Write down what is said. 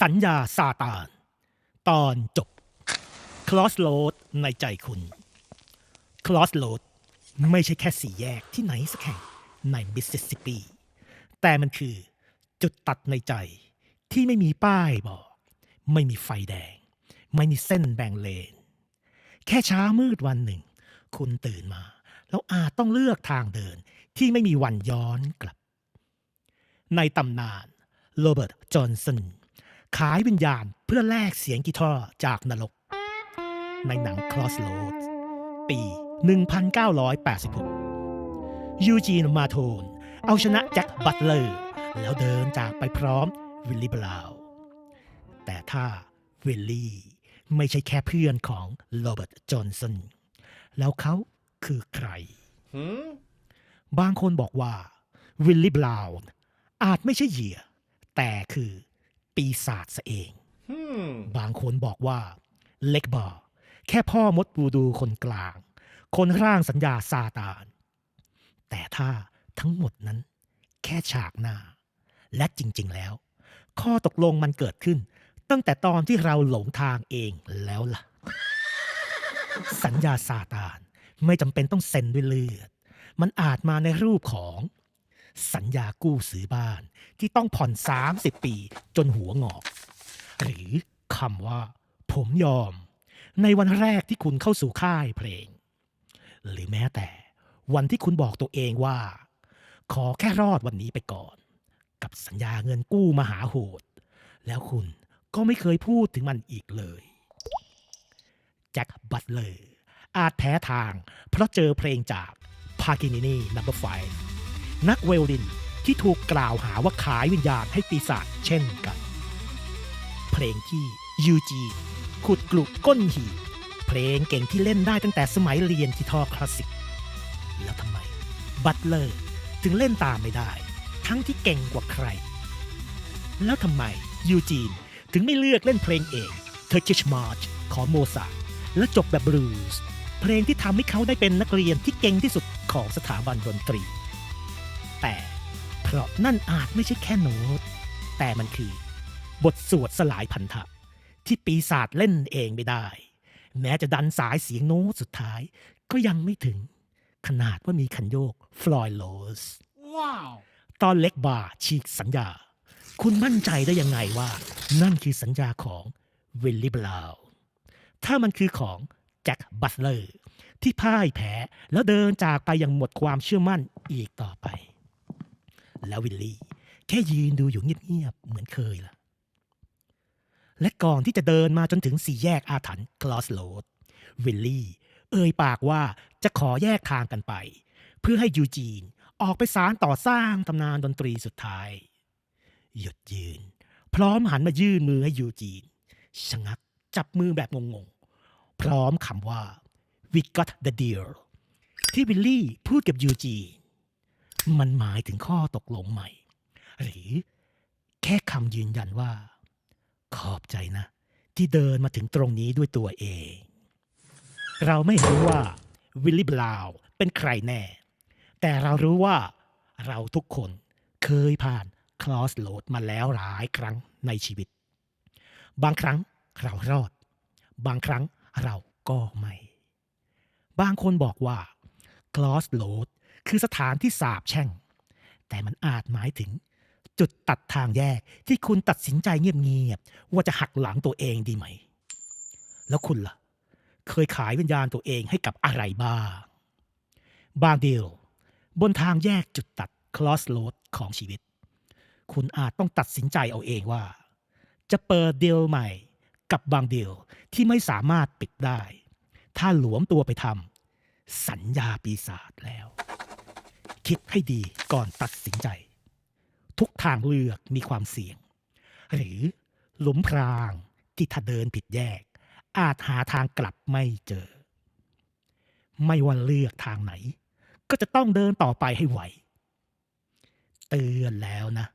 สัญญาซาตาน ตอนจบ Crossroad ในใจคุณ Crossroad ไม่ใช่แค่สี่แยกที่ไหนสักแห่งในมิสซิสซิปปี แต่มันคือจุดตัดในใจที่ไม่มีป้ายบอก ไม่มีไฟแดง ไม่มีเส้นแบ่งเลน แค่เช้ามืดวันหนึ่ง คุณตื่นมา แล้วอาจต้องเลือกทางเดินที่ไม่มีวันย้อนกลับ ในตำนานโรเบิร์ต จอห์นสัน ขายวิญญาณเพื่อแลกเสียงกีตาร์จากนรก ในหนัง Crossroads ปี 1986 ยูจีนมาโทน เอาชนะแจ็คบัตเลอร์ แล้วเดินจากไปพร้อมวิลลี่บราวน์แต่ถ้าวิลลี่ไม่ใช่แค่เพื่อนของโรเบิร์ตจอห์นสันแล้วเขาคือใครหืมบางคนบอกว่าวิลลี่บราวน์อาจไม่ใช่เหยื่อ แต่คือ ปีศาจซะเองหืมบางคนบอกว่าเล็กบอร์แค่พ่อมดบูดูคนกลาง คนร่างสัญญาซาตาน แต่ถ้าทั้งหมดนั้น แค่ฉากหน้า และจริง ๆ แล้ว ข้อตกลงมันเกิดขึ้น ตั้งแต่ตอนที่เราหลงทางเองแล้วล่ะ สัญญาซาตานไม่จำเป็นต้องเซ็นด้วยเลือด มันอาจมาในรูปของ สัญญากู้ซื้อบ้าน ที่ต้องผ่อน 30 ปีจนหัวงอก หรือคำว่า ผมยอม ในวันแรกที่คุณเข้าสู่ค่ายเพลง หรือแม้แต่วันที่คุณบอกตัวเองว่า ขอแค่รอดวันนี้ไปก่อน กับสัญญาเงินกู้มหาโหด แล้วคุณก็ไม่เคยพูดถึงมันอีกเลยแจ็คบัตเลอร์อาจแพ้ทางเพราะเจอเพลงจากพากินินีนัมเบอร์ไฟ นักเวลดินที่ถูกกล่าวหาว่าขายวิญญาณให้ปีศาจเช่นกัน เพลงที่ยูจีขุดกลุกก้นหีเพลงเก่งที่เล่นได้ตั้งแต่สมัยเรียนที่ทอคลาสสิก แล้วทำไม บัตเลอร์ถึงเล่นตามไม่ได้ ทั้งที่เก่งกว่าใคร แล้วทำไมยูจีนถึงไม่เลือกเล่นเพลงเอก Turkish March ของโมซาร์ทและจบแบบบลูส์เพลงที่ทำให้เขาได้เป็นนักเรียนที่เก่งที่สุดของสถาบันดนตรี แต่ เพราะนั่นอาจไม่ใช่แค่โน้ต แต่มันคือ บทสวดสลายพันธะ ที่ปีศาจเล่นเองไม่ได้ แม้จะดันสายเสียงโน้ตสุดท้าย ก็ยังไม่ถึง ขนาดว่ามีคันโยกฟลอยโลสว้าวตอนเล็กบาร์ฉีกสัญญา คุณมั่นใจได้ยังไงว่า นั่นคือสัญญาของวิลลี่บราวน์ถ้ามันคือของแจ็คบัตเลอร์ที่พ่ายแพ้แล้วเดินจากไปอย่างหมดความเชื่อมั่นอีกต่อไป แล้ววิลลี่ แค่ยืนดูอยู่เงียบๆเหมือนเคยล่ะ และก่อนที่จะเดินมาจนถึงสี่แยกอาถรรพ์กลอสโลดวิลลี่ เอ่ยปากว่าจะขอแยกทางกันไป เพื่อให้ยูจีนออกไปสารต่อสร้างตำนานดนตรีสุดท้าย หยุดยืน พร้อมหันมายื่นมือให้ยูจีนชะงักจับมือแบบงงๆ พร้อมคำว่า we got the deal ที่วิลลี่พูดกับยูจีน มันหมายถึงข้อตกลงใหม่ หรือแค่คำยืนยันว่า ขอบใจนะ ที่เดินมาถึงตรงนี้ด้วยตัวเอง เราไม่รู้ว่าวิลลี่บลาวน์เป็นใครแน่ แต่เรารู้ว่าเราทุกคนเคยผ่านคลอสโ a ดมาแล้วหลายครั้งในชีวิต บางครั้งเรารอด บางครั้งเราก็ไม่ บางคนบอกว่าคลอสโ a ด คือสถานที่สาบแช่ง แต่มันอาจหมายถึง จุดตัดทางแยกที่คุณตัดสินใจเงียบๆว่าจะหักหลังตัวเองดีไหม แล้วคุณล่ะ เคยขายวิญญาณตัวเองให้กับอะไรบ้าง บางเดียว บนทางแยกจุดตัด cross road ของชีวิต คุณอาจต้องตัดสินใจเอาเองว่า จะเปิดเดียวใหม่กับบางเดียวที่ไม่สามารถปิดได้ ถ้าหลวมตัวไปทำสัญญาปีศาจแล้ว คิดให้ดีก่อนตัดสินใจ ทุกทางเลือกมีความเสี่ยง หรือหลุมพรางที่ถ้าเดินผิดแยก อาจหาทางกลับไม่เจอ ไม่ว่าเลือกทางไหน ก็จะต้องเดินต่อไปให้ไหว เตือนแล้วนะ